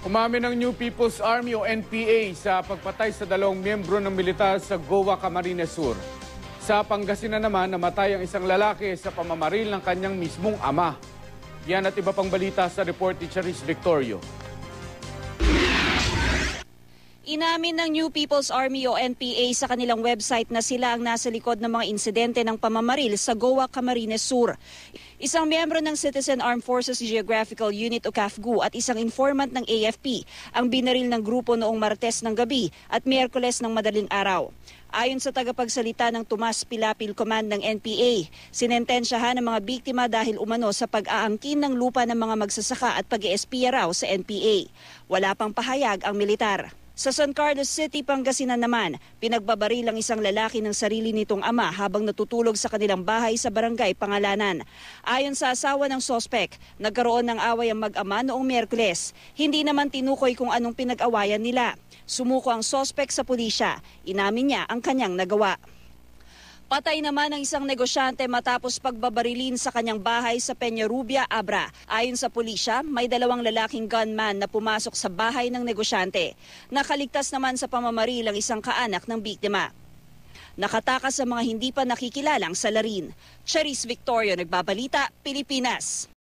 Umamin ng New People's Army o NPA sa pagpatay sa dalawang miyembro ng militar sa Goa, Camarines Sur. Sa Pangasinan naman, namatay ang isang lalaki sa pamamaril ng kanyang mismong ama. Yan at iba pang balita sa report ni Charis Victorio. Inamin ng New People's Army o NPA sa kanilang website na sila ang nasa likod ng mga insidente ng pamamaril sa Goa, Camarines Sur. Isang miyembro ng Citizen Armed Forces Geographical Unit o CAFGU at isang informant ng AFP ang binaril ng grupo noong Martes ng gabi at Miyerkules ng madaling araw. Ayon sa tagapagsalita ng Tomas Pilapil Command ng NPA, sinentensyahan ang mga biktima dahil umano sa pag-aangkin ng lupa ng mga magsasaka at pag-espiya raw sa NPA. Wala pang pahayag ang militar. Sa San Carlos City, Pangasinan naman, pinagbabaril ang isang lalaki ng sarili nitong ama habang natutulog sa kanilang bahay sa barangay Pangalanan. Ayon sa asawa ng sospek, nagkaroon ng away ang mag-ama noong Miyerkules. Hindi naman tinukoy kung anong pinag-awayan nila. Sumuko ang sospek sa pulisya. Inamin niya ang kanyang nagawa. Patay naman ang isang negosyante matapos pagbabarilin sa kanyang bahay sa Peñarubia, Abra. Ayon sa pulisya, may dalawang lalaking gunman na pumasok sa bahay ng negosyante. Nakaligtas naman sa pamamaril ang isang kaanak ng biktima. Nakatakas sa mga hindi pa nakikilalang salarin. Charis Victorio, Nagbabalita, Pilipinas.